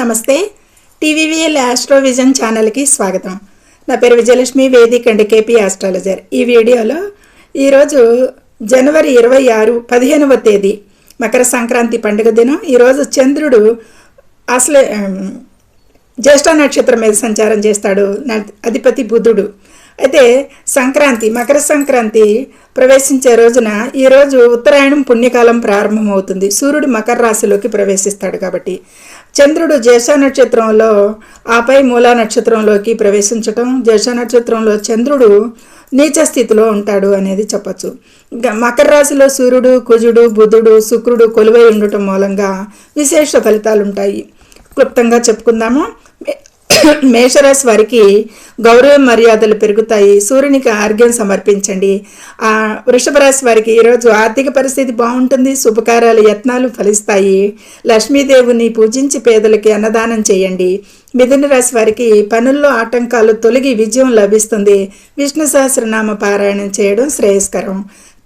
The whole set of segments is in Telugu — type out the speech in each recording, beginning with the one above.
నమస్తే. టీవీవీఎల్ ఆస్ట్రోవిజన్ ఛానల్కి స్వాగతం. నా పేరు Vijayalakshmi Vedic and KP astrologer. ఈ వీడియోలో ఈరోజు జనవరి ఇరవై ఆరు పదిహేనవ తేదీ మకర సంక్రాంతి పండుగ దినం. ఈరోజు చంద్రుడు అసలు జ్యేష్ఠ నక్షత్రం మీద సంచారం చేస్తాడు. అధిపతి బుధుడు. అయితే సంక్రాంతి మకర సంక్రాంతి ప్రవేశించే రోజున ఈరోజు ఉత్తరాయణం పుణ్యకాలం ప్రారంభమవుతుంది. సూర్యుడు మకర రాశిలోకి ప్రవేశిస్తాడు కాబట్టి. చంద్రుడు జ్యేష్ఠ నక్షత్రంలో ఆపై మూలా నక్షత్రంలోకి ప్రవేశించటం జ్యేష్ఠ నక్షత్రంలో చంద్రుడు నీచ స్థితిలో ఉంటాడు అనేది చెప్పచ్చు. ఇంకా మకర రాశిలో సూర్యుడు కుజుడు బుధుడు శుక్రుడు కొలువై ఉండటం మూలంగా విశేష ఫలితాలు ఉంటాయి క్లుప్తంగా చెప్పుకుందాము. మేషరాశి వారికి గౌరవ మర్యాదలు పెరుగుతాయి. సూర్యునికి ఆర్గ్యం సమర్పించండి. వృషభ రాశి వారికి ఈరోజు ఆర్థిక పరిస్థితి బాగుంటుంది. శుభకార్యాల యత్నాలు ఫలిస్తాయి. లక్ష్మీదేవిని పూజించి పేదలకి అన్నదానం చేయండి. మిథున రాశి వారికి పనుల్లో ఆటంకాలు తొలగి విజయం లభిస్తుంది. విష్ణు సహస్రనామ పారాయణం చేయడం శ్రేయస్కరం.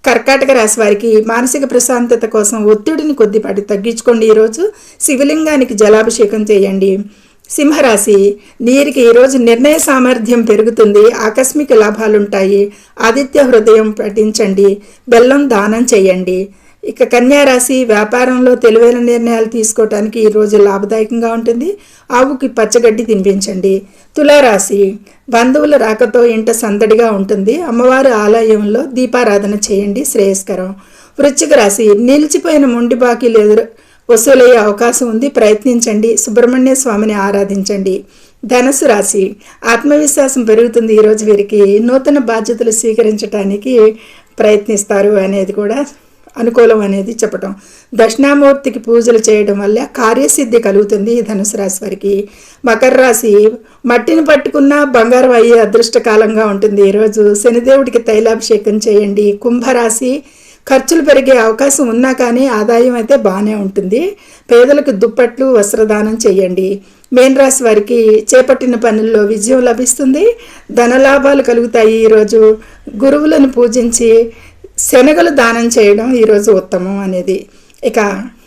కర్కాటక రాశి వారికి మానసిక ప్రశాంతత కోసం ఒత్తిడిని కొద్దిపాటి తగ్గించుకోండి. ఈరోజు శివలింగానికి జలాభిషేకం చేయండి. సింహరాశి నీరికి ఈరోజు నిర్ణయ సామర్థ్యం పెరుగుతుంది ఆకస్మిక లాభాలుంటాయి. ఆదిత్య హృదయం పఠించండి బెల్లం దానం చేయండి. ఇక కన్యారాశి వ్యాపారంలో తెలివైన నిర్ణయాలు తీసుకోవటానికి ఈరోజు లాభదాయకంగా ఉంటుంది. ఆవుకి పచ్చగడ్డి తినిపించండి. తులారాశి బంధువుల రాకతో ఇంట సందడిగా ఉంటుంది. అమ్మవారి ఆలయంలో దీపారాధన చేయండి శ్రేయస్కరం. వృశ్చిక రాశి నిలిచిపోయిన మొండి బాకీలు ఎదురు వసూలయ్యే అవకాశం ఉంది. ప్రయత్నించండి. సుబ్రహ్మణ్య స్వామిని ఆరాధించండి. ధనసు రాశి. ఆత్మవిశ్వాసం పెరుగుతుంది ఈరోజు వీరికి. నూతన బాధ్యతలు స్వీకరించడానికి ప్రయత్నిస్తారు అనేది కూడా అనుకూలం అనేది చెప్పటం. దక్షిణామూర్తికి పూజలు చేయడం వల్ల కార్యసిద్ధి కలుగుతుంది ఈ ధనుసు రాశి వారికి. మకర రాశి. మట్టిని పట్టుకున్న బంగారం అయ్యే అదృష్టకాలంగా ఉంటుంది. ఈరోజు శనిదేవుడికి తైలాభిషేకం చేయండి. కుంభరాశి. ఖర్చులు పెరిగే అవకాశం ఉన్నా కానీ ఆదాయం అయితే బాగానే ఉంటుంది. పేదలకు దుప్పట్లు వస్త్రదానం చేయండి. మేన్ రాశి వారికి చేపట్టిన పనుల్లో విజయం లభిస్తుంది. ధనలాభాలు కలుగుతాయి ఈరోజు. గురువులను పూజించి శనగలు దానం చేయడం ఈరోజు ఉత్తమం అనేది. ఇక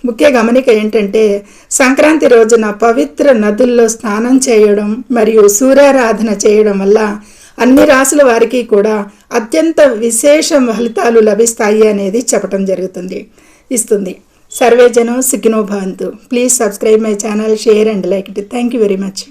ముఖ్య గమనిక ఏంటంటే సంక్రాంతి రోజున పవిత్ర నదుల్లో స్నానం చేయడం మరియు సూర్యారాధన చేయడం వల్ల అన్ని రాసుల వారికి కూడా అత్యంత విశేష ఫలితాలు లభిస్తాయి అనేది చెప్పడం జరుగుతుంది ఇస్తుంది. సర్వేజనం జనం please subscribe my channel share and like it thank you very much